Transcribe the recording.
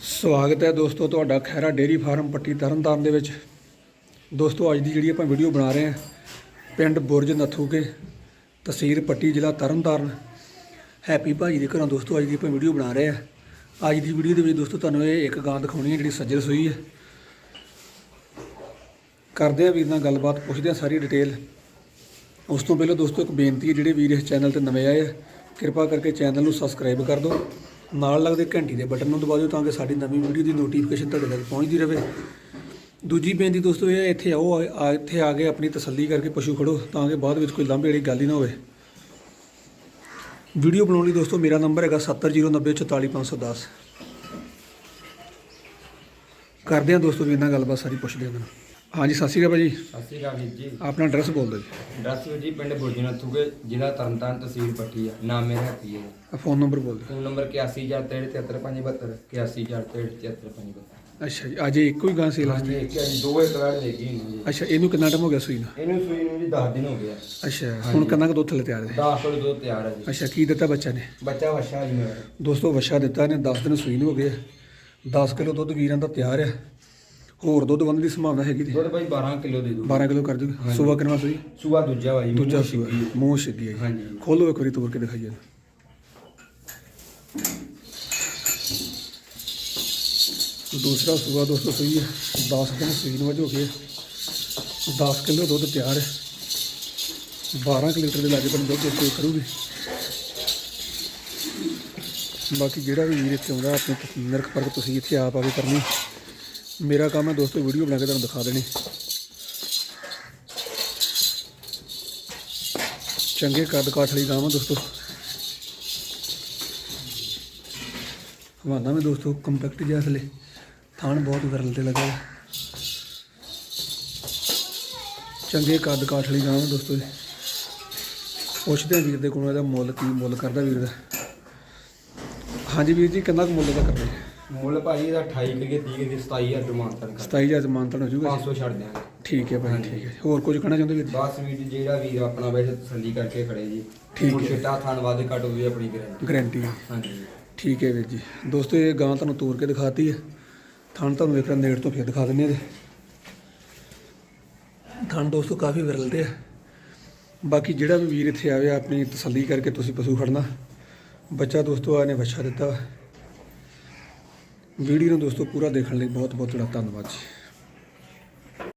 ਸਵਾਗਤ ਹੈ ਦੋਸਤੋ ਤੁਹਾਡਾ ਖੈਰਾ ਡੇਰੀ ਫਾਰਮ ਪੱਟੀ ਤਰਨਤਾਰਨ ਦੇ ਵਿੱਚ। ਦੋਸਤੋ ਅੱਜ ਦੀ ਜਿਹੜੀ ਆਪਾਂ ਵੀਡੀਓ ਬਣਾ ਰਹੇ ਹਾਂ, ਪਿੰਡ ਬੁਰਜ ਨੱਥੂਕੇ, ਤਹਿਸੀਲ ਪੱਟੀ ਜ਼ਿਲ੍ਹਾ ਤਰਨਤਾਰਨ। ਹੈਪੀ ਭਾਜੀ ਦੇ ਘਰੋਂ ਦੋਸਤੋ ਅੱਜ ਦੀ ਆਪਾਂ ਵੀਡੀਓ ਬਣਾ ਰਹੇ ਹਾਂ। ਅੱਜ ਦੀ ਵੀਡੀਓ ਦੇ ਵਿੱਚ ਦੋਸਤੋ ਤੁਹਾਨੂੰ ਇਹ ਇੱਕ ਗਾਂ ਦਿਖਾਉਣੀ ਹੈ ਜਿਹੜੀ ਸੱਜਰ ਸੂਈ ਹੈ। ਕਰਦੇ ਆ ਵੀਰ ਨਾਲ ਗੱਲਬਾਤ, ਪੁੱਛਦੇ ਆ ਸਾਰੀ ਡਿਟੇਲ। ਉਸ ਤੋਂ ਪਹਿਲਾਂ ਦੋਸਤੋ ਇੱਕ ਬੇਨਤੀ ਹੈ, ਜਿਹੜੇ ਵੀਰ ਇਸ ਚੈਨਲ ਤੇ ਨਵੇਂ ਆਏ ਆ, ਕਿਰਪਾ ਕਰਕੇ ਚੈਨਲ ਨੂੰ ਸਬਸਕ੍ਰਾਈਬ ਕਰ ਦਿਓ। ਨਾਲ ਲੱਗਦੇ ਘੰਟੀ ਦੇ ਬਟਨ ਨੂੰ ਦਬਾ ਦਿਓ ਤਾਂ ਕਿ ਸਾਡੀ ਨਵੀਂ ਵੀਡੀਓ ਦੀ ਨੋਟੀਫਿਕੇਸ਼ਨ ਤੁਹਾਡੇ ਤੱਕ ਪਹੁੰਚਦੀ ਰਹੇ। ਦੂਜੀ ਬੇਨਤੀ ਦੋਸਤੋ ਇਹ ਇੱਥੇ ਆਓ, ਆ- ਇੱਥੇ ਆ ਕੇ ਆਪਣੀ ਤਸੱਲੀ ਕਰਕੇ ਪਸ਼ੂ ਖੜੋ ਤਾਂ ਕਿ ਬਾਅਦ ਵਿੱਚ ਕੋਈ ਲਾਂਭੇ ਵਾਲੀ ਗੱਲ ਹੀ ਨਾ ਹੋਵੇ। ਵੀਡੀਓ ਬਣਾਉਣ ਲਈ ਦੋਸਤੋ ਮੇਰਾ ਨੰਬਰ ਹੈਗਾ 7009044510 ਕਰਦੇ ਹਾਂ ਦੋਸਤੋ ਵੀਰ ਨਾਲ ਗੱਲਬਾਤ, ਸਾਰੀ ਪੁੱਛਦੇ ਹਾਂ ਇਹਨਾਂ ਹਾਂਜੀ ਸਤਿ ਸ਼੍ਰੀ ਅਕਾਲ ਭਾਜੀ। ਸਤਿ ਸ਼੍ਰੀ ਅਕਾਲ ਵੀਰ ਜੀ। ਆਪਣਾ ਐਡਰੈਸ ਬੋਲ ਦਿਓ। ਜੀ ਡਰਸ ਵੀਰ ਜੀ ਪਿੰਡ ਬੁਰਜਨਾ ਥੂਗੇ ਜ਼ਿਲ੍ਹਾ ਤਰਨਤਾਰਨ ਤਹਿਸੀਲ ਪੱਟੀ ਆ ਨਾਮ ਮੇਰਾ ਹੈਪੀ ਹੈ ਆ ਫੋਨ ਨੰਬਰ ਬੋਲ ਦਿਓ। ਫੋਨ ਨੰਬਰ 8143735572 8143735572 ਅੱਛਾ ਜੀ ਅੱਜ ਇੱਕੋ ਹੀ ਗਾਂ ਸੇਲ ਹਾਂਜੀ ਇੱਕ ਹੈ ਜੀ, ਦੋ ਇੱਕ ਵਾਰ ਲੈ ਗਈ ਜੀ ਅੱਛਾ ਇਹਨੂੰ ਕਿੰਨਾ ਟਾਈਮ ਹੋ ਗਿਆ ਸੂਈ ਨੂੰ? ਇਹਨੂੰ ਸੂਈ ਨੂੰ ਜੀ 10 ਦਿਨ ਹੋ ਗਿਆ ਅੱਛਾ ਹੁਣ ਕਿੰਨਾ ਕੁ ਦੁੱਧ ਥੱਲੇ ਤਿਆਰ ਹੈ? 10 ਕਿਲੋ ਦੁੱਧ ਤਿਆਰ ਹੈ ਜੀ। ਅੱਛਾ ਕੀ ਦਿੱਤਾ ਬੱਚਾ ਨੇ? ਬੱਚਾ ਵਛਾ ਜੀ ਮੇਰਾ। ਦੋਸਤੋ ਵੱਛਾ ਦਿੱਤਾ ਇਹਨੇ 10 ਦਿਨ ਸੂਈ ਨੂੰ ਹੋ ਗਏ 10 ਕਿਲੋ ਦੁੱਧ ਵੀਰਾਂ ਦਾ ਤਿਆਰ ਹੈ ਹੋਰ ਦੁੱਧ ਵਧਣ ਦੀ ਸੰਭਾਵਨਾ ਹੈਗੀ ਜੀ ਦੁੱਧ ਭਾਈ 12 ਕਿਲੋ ਦੇ ਦੂ 12 ਕਿਲੋ ਕਰ ਦੂਗੀ ਸੂਆ ਕਿੰਨਾ ਸੂਈ ਸੂਆ ਦੂਜਾ ਜੀ ਦੂਜਾ ਸੂਆ। ਮੂੰਹ ਛਿੱਗੀ ਹੈ ਹਾਂਜੀ ਖੋਲੋ ਇੱਕ ਵਾਰੀ ਤੋੜ ਕੇ ਦਿਖਾਈਏ ਦੂਸਰਾ ਸੂਆ ਦੋਸਤੋ ਸੂਈ ਹੈ। 10 ਦਿਨ ਸੂਈ ਨੂੰ ਹੋ ਗਏ। 10 ਕਿਲੋ ਦੁੱਧ ਤਿਆਰ ਹੈ। 12 ਕੁ ਲੀਟਰ ਦੇ ਲਾਗੇ ਬੰਦੇ ਦੁੱਧ ਉੱਤੇ ਕਰੂਗੀ। ਬਾਕੀ ਜਿਹੜਾ ਵੀ ਵੀਰ ਇੱਥੇ ਆਉਂਦਾ ਆਪਣੇ ਨਿਰਖ ਪਰਖ ਤੁਸੀਂ ਇੱਥੇ ਆਪ ਆ ਕੇ ਕਰਨੀ। ਮੇਰਾ ਕੰਮ ਹੈ ਦੋਸਤੋ ਵੀਡੀਓ ਬਣਾ ਕੇ ਤੁਹਾਨੂੰ ਦਿਖਾ ਦੇਣੀ। ਚੰਗੇ ਕੱਦ ਕਾਠ ਲਈ ਗਾਵਾਂ ਦੋਸਤੋ। ਹਵਾਨਾ ਮੈਂ ਦੋਸਤੋ ਕੰਪੈਕਟ ਜਿਹਾ ਥਲੇ ਥਾਣ ਬਹੁਤ ਵਿਰਲ ਤੇ ਲੱਗਾ। ਚੰਗੇ ਕੱਦ ਕਾਠ ਲਈ ਗਾਵਾਂ ਦੋਸਤੋ ਪੁੱਛਦੇ ਵੀਰ ਦੇ ਕੋਲੋਂ ਇਹਦਾ ਮੁੱਲ ਕੀ ਮੁੱਲ ਕਰਦਾ ਵੀਰ ਦਾ। ਹਾਂਜੀ ਵੀਰ ਜੀ, ਕਿੰਨਾ ਕੁ ਮੁੱਲ ਦਾ ਕਰਦੇ ਮੁੱਲ ਭਾਜੀ ਦਾ 28 ਕਿਲੇ 30 ਕਿਲੇ 27000 ਡਿਮਾਂਡ ਤੱਕ 27000 ਚ ਮਾਨਤਨ ਹੋ ਜਾਊਗਾ 500 ਛੱਡ ਦਿਆਂਗੇ। ਠੀਕ ਹੈ ਭਾਈ ਠੀਕ ਹੈ। ਹੋਰ ਕੁਝ ਕਹਿਣਾ ਚਾਹੁੰਦੇ ਵੀਰ ਜੀ? ਬਸ ਵੀਰ ਜੀ, ਜਿਹੜਾ ਵੀਰ ਆਪਣਾ ਵੈਸੇ ਤਸੱਲੀ ਕਰਕੇ ਖੜੇ ਜੀ। ਠੀਕ ਹੈ। ਛਿੱਟਾ ਥਣ ਵਾਦੇ ਘਟ ਹੋਈ ਆਪਣੀ ਗਰੰਟੀ ਗਾਰੰਟੀ ਹਾਂਜੀ। ਠੀਕ ਹੈ ਵੀਰ ਜੀ। ਦੋਸਤੋ ਇਹ ਗਾਂ ਤੁਹਾਨੂੰ ਤੋੜ ਕੇ ਦਿਖਾਤੀ ਹੈ। ਥਣ ਤੁਹਾਨੂੰ ਵੇਖਣ ਨੇੜ ਤੋਂ ਫਿਰ ਦਿਖਾ ਦਿੰਦੇ ਆ ਇਹਦੇ। ਥਣ ਦੋਸਤੋ ਕਾਫੀ ਵਿਰਲ ਤੇ ਆ ਬਾਕੀ ਜਿਹੜਾ ਵੀ ਵੀਰ ਇੱਥੇ ਆਵੇ ਆਪਣੀ ਤਸੱਲੀ ਕਰਕੇ ਤੁਸੀਂ ਪਸ਼ੂ ਖੜਨਾ। ਬੱਚਾ ਦੋਸਤੋ ਆ ਨੇ ਬੱਚਾ ਦਿੱਤਾ। ਵੀਡੀਓ ਨੂੰ ਦੋਸਤੋ ਪੂਰਾ ਦੇਖਣ ਲਈ ਬਹੁਤ ਬਹੁਤ ਤੁਹਾਡਾ ਧੰਨਵਾਦ ਜੀ।